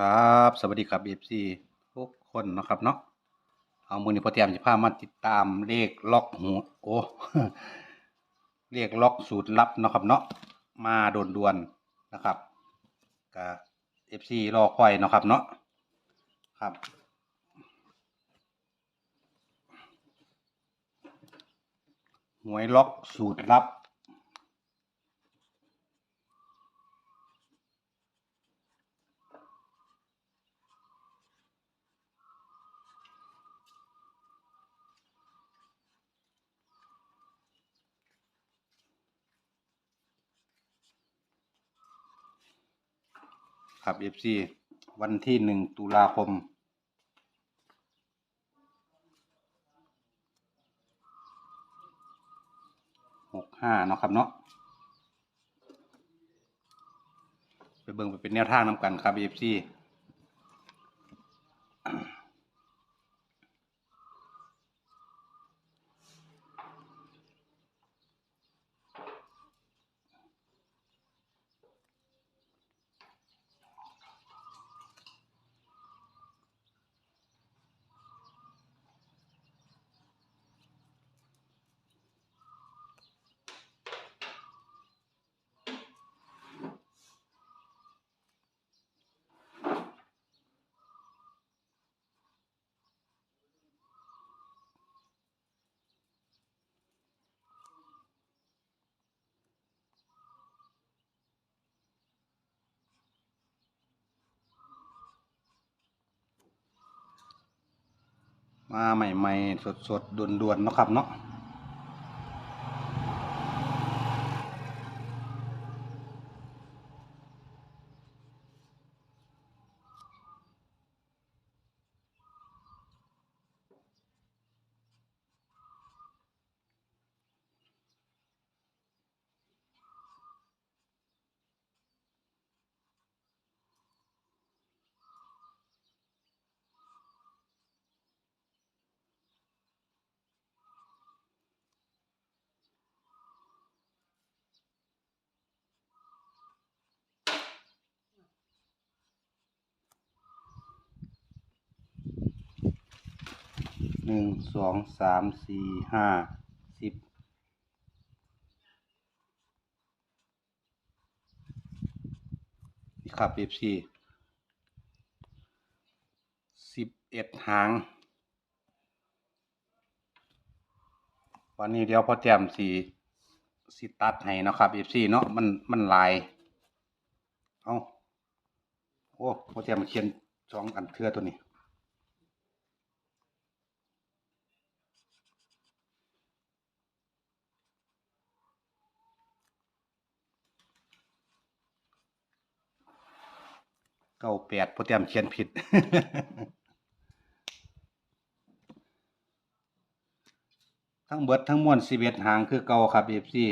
ครับ สวัสดีครับเอฟซีทุกคนนะครับเนาะเอามือนี้พอเตรียมจะพามาติดตามเลขล็อกหูโอ้เลขล็อกสูตรลับนะครับเนาะมาโดนดวนนะครับกับเอฟซีรอคอยนะครับเนาะครับหวยล็อกสูตรลับ ครับ FC วันที่หนึ่งตุลาคม หกห้าเนาะครับเนาะไปเบิ่งไปเป็นแนวทางนำกันครับ FC มาใหม่ๆสดๆด่วนๆเนาะครับเนาะ หนึ่งสองสามสี่ห้าสิบนี่ครับ FC สิบเอ็ดหาง วันนี้เดี๋ยวพอแจมสีสิตัดให้นะครับ FC เนาะมันมันลาย เอาโอ้พอแจมมาเขียนสองอันเทือตัวนี้ เก้าแปดโปรแกรมเขียนผิด ทั้งเบิดทั้งมวลสิเอ็ดหางคือเก่าครับเอฟซี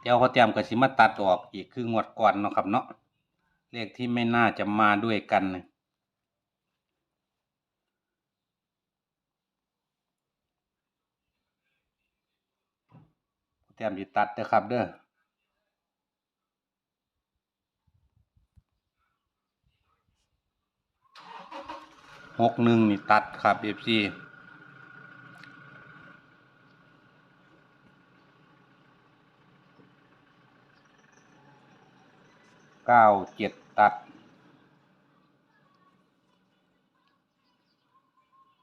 เดี๋ยวเขาเตรียมกับสิมาตัดออกอีกคืองวดก่อนเนาะครับเนาะเลขที่ไม่น่าจะมาด้วยกันเตรียมสิตัดเด้อครับเด้อ หกหนึ่งนี่ตัดครับเอฟซีเก้าเจ็ดตัด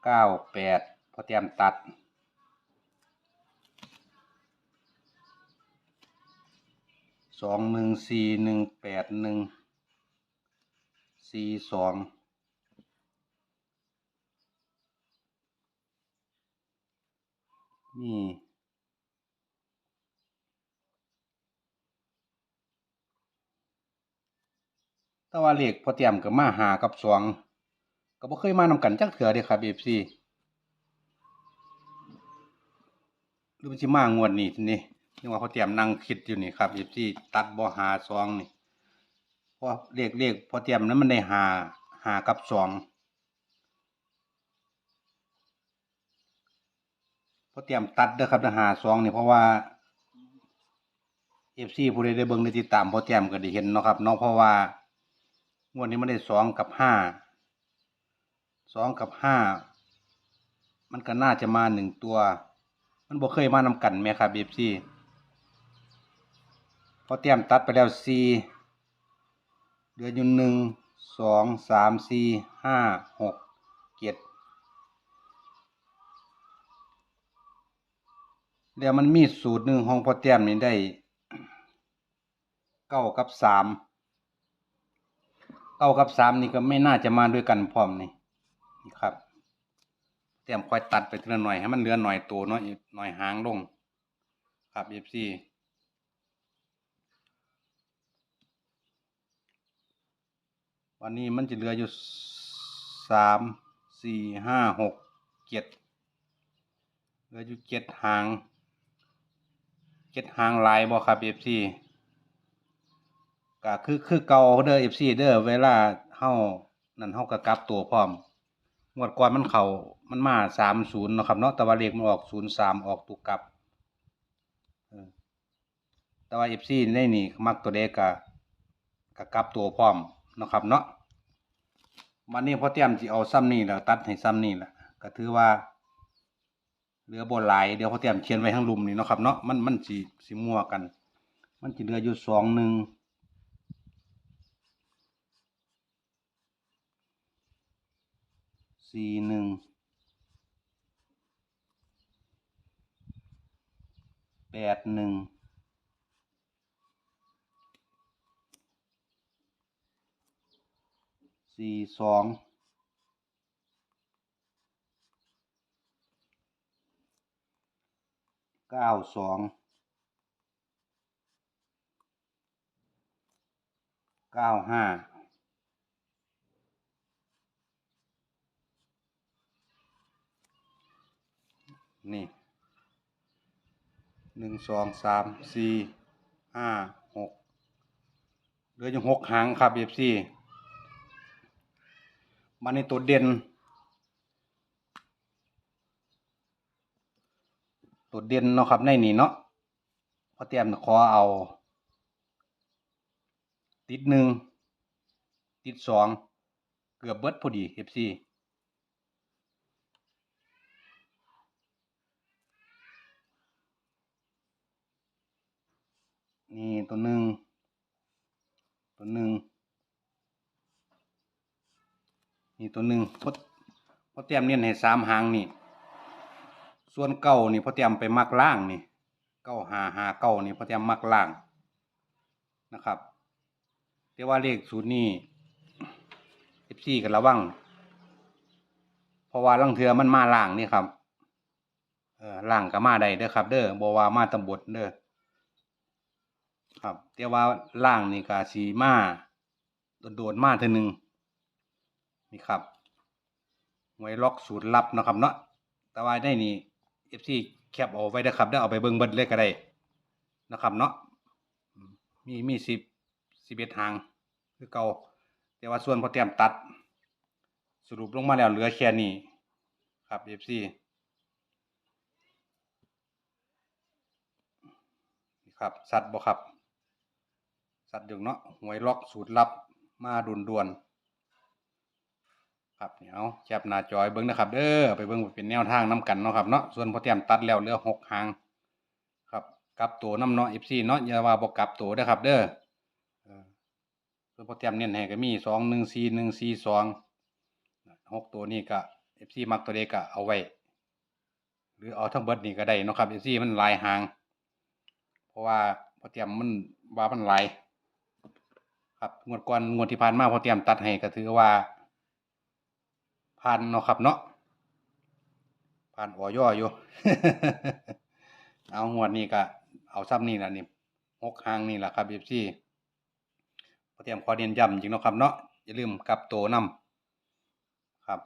เก้าแปดพอเตรียมตัดสองหนึ่งสี่หนึ่งแปดหนึ่งสี่สอง นี่แต่ว่าเลขพอเตรียมกับมาหากับสองก็บ่เคยมานำกันจักเถื่อเด้ครับ FC หรือมันสิมางวดนี้ทีนี้นี่ว่าพอเตรียมนั่งคิดอยู่นี่ครับ FC ตัดบ่หาสองนี่เพราะเลขเลขพอเตรียมนั้นมันได้หาหากับสอง พอเตรียมตัดเด้อครับทหาสองนี่เพราะว่าเอฟซีผู้ใดได้เบิ่งได้ติดตามพอเตรียมก็ได้เห็นเนาะครับเนาะเพราะว่างวดนี้มันได้สองกับห้าสองกับห้ามันก็น่าจะมาหนึ่งตัว มันบ่เคยมานำกันแม่ครับเอฟซีพอเตรียมตัดไปแล้วสี่เหลืออยู่หนึ่งสองสามสี่ห้าหกเจ็ด แล้วมันมีสูตรหนึ่งของพอเตรียมนี่ได้เก้ากับสามเก้ากับสามนี่ก็ไม่น่าจะมาด้วยกันพร้อมนี่นครับเตรียมค่อยตัดไปทีละหน่อยให้มันเหลือหน่อยตัวน่อยหน่อยหางลง ครับเอฟซีวันนี้มันจะเหลืออยู่สามสี่ห้าหกเจ็ดเหลืออยู่เจ็ดหาง เจ็ดหางลายบ่ครับเอฟซีก็คือคือเก่าเด้อเอฟซีเด้อเวลาเฮานั่นเฮาก็กลับตัวพร้อมงวดก่อนมันเขา่ามันมาสามศูนย์นะครับเนาะแต่ว่าเลขมันออกศูนย์สามออกตุกกลับแต่ว่าเอฟซีในนี่มักตัวเลขกะกะกลับตัวพร้อมนะครับเนาะวันนี้พอเตรียมสิเอาซ้ำนี่แล้วตัดให้ซ้ำนี่แหละก็ถือว่า เหลือบนหลายเดี๋ยวพอเตรียมเขียนไว้ข้างลุมนี่เนาะครับเนาะมันมันสิสิมั่วกัน มันจะเหลืออยู่สองหนึ่งสี่หนึ่งแปดหนึ่งสี่สอง เก้าสองเก้าห้านี่หนึ่งสองสามสี่ห้าหกเหลืออยู่หกหางครับเอฟซีมาในตัวเด่น ตัวเด่นเนาะครับในนี่เนาะพอเตรียมขอเอา ติดหนึ่งติดสองเกือบเบิดพอดีเอฟซีนี่ตัวหนึ่งตัวหนึ่งนี่ตัวหนึ่งพอพอเตรียมเน้นให้สามหางนี่ ส่วนเก้านี่พอเตรียมไปมักล่างนี่เก้าหาหาเก้านี่พอเตรียมมักล่างนะครับ แต่ว่าเลขศูนย์นี่เอฟซีกันระวังเพราะว่าลังเทือมันมาล่างนี่ครับเออล่างก็มาได้เด้อครับ เด้อบ่ว่ามาตำบดเด้อครับแต่ว่าล่างนี่ก็สีมาโดดมาเท่านึงนี่ครับไว้ล็อกสูตรลับนะครับเนาะแต่ว่าได้นี่ FC แคปเอาไว้เด้อครับได้เอาไปเบิ่งเบิดเลยก็ได้นะครับเนาะมีมีสิบสิบเอ็ดหางคือเก่าแต่ว่าส่วนพอเตรียมตัด สรุปลงมาแล้วเหลือแค่นี้ครับ FC นี่ครับสัตว์บ่ครับ สัตว์อยู่เนาะหวยล็อกสูตรลับมาด่วนด่วนๆ ครับเดี๋ยวแคปหน้าจอยเบิ้งนะครับเด้อไปเบิ้งเป็นแนวทางน้กันเนาะครับเนาะส่วนพอเตรียมตัดแล้วเหลือหกหางครับกลับตัวน้ำเนาะ FC เนาะอย่าว่าบ่กกลับตัวเด้อครับ เด้อส่วนพอเตรียมเน้นให้ก็มีสองหนึ่งสี่หนึ่งสี่สองหกตัวนี้ก็ FC มักตัวเด็กก็เอาไว้ หรือเอาทั้งเบิดนี่ก็ได้เนาะครับ FC มันลายหาง เพราะว่าพอเตรียมมันว่ามันลาย ครับงวดก่อนงวดที่ผ่านมาพอเตรียมตัดให้ก็ถือว่า ผ่านเนาะครับเนาะผ่านออย่ออยู่ เอางวดนี้ก็เอาซ้ำนี่ละนี่หกหางนี่แหละครับเอฟซีพอเตรียมขอเรียนย้ำจริงเนาะครับเนาะอย่าลืมกลับโตวนำครับ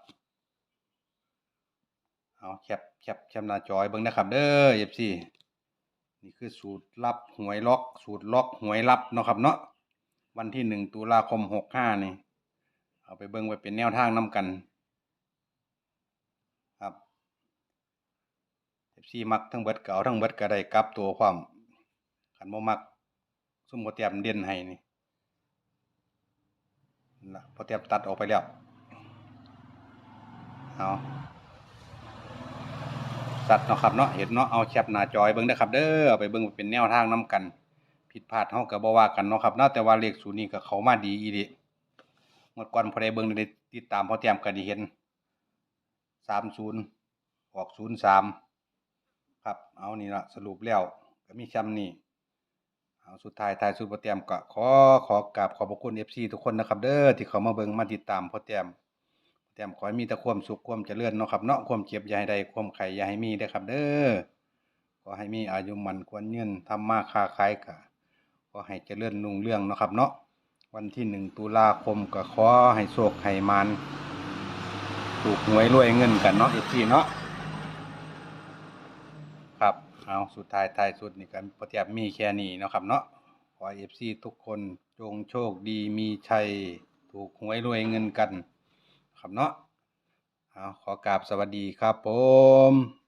เอาแคปแคปแคปหน้าจอยเบิ่งนะครับเด้อเอฟซีนี่คือสูตรลับหวยล็อก สูตรล็อกหวยลับเนาะครับเนาะวันที่หนึ่งตุลาคมหกห้านี่ เอาไปเบิ่งไว้เป็นแนวทางนำกัน ครับ เอฟซีมักทั้งเบิดเก่าทั้งเบิดก็ได้กลับตัวความขันบ่มักซุ่มบ่เตรียมเด่นให้นี่นะพอเตรียมตัดออกไปแล้วเอาสัตว์เนาะครับเนาะเห็นเนาะเอาแคปหน้าจอยเบิ่งเด้อครับ เด้อเอาไปเบิ่งเป็นแนวทางนํกัน ผิดพลาดเฮาก็บ่ว่ากันเนาะครับเนาะแต่ว่าเลขศูนย์นี่ก็เขามาดีอีหลีเมื่อก่อนพอได้เบิ่งได้ติดตามพอเตรียมก็ได้เห็น30ออก03 ครับ เอานี่ละสรุปแล้วก็มีซ้ำนี่เอาสุดท้ายท้ายสุดพอเตรียมก็ขอขอกราบขอบพระคุณ FC ทุกคนนะครับ เด้อที่เขามาเบิ่งมาติดตามพอเตรียมพอเตรียมขอให้มีแต่ความสุขความเจริญเนาะครับเนาะความเจ็บอย่าให้ได้ความไข้อย่าให้มีเด้ครับ เด้อขอให้มีอายุมันควรยืนทำมาค้าขายก็ขอให้เจริญรุ่งเรื่องเนาะครับเนาะวันที่หนึ่งตุลาคมก็ขอให้โชคให้มานถูกหวยรวยเงินกันเนาะ FC เนาะ เอาสุดท้ายท้ายสุดนี่กันพอเทียบมีแค่นี้เนาะครับเนาะขอเอฟซีทุกคนจงโชคดีมีชัย ถูกหวยรวยเงินกัน ครับเนาะเอาขอกราบสวัสดีครับผม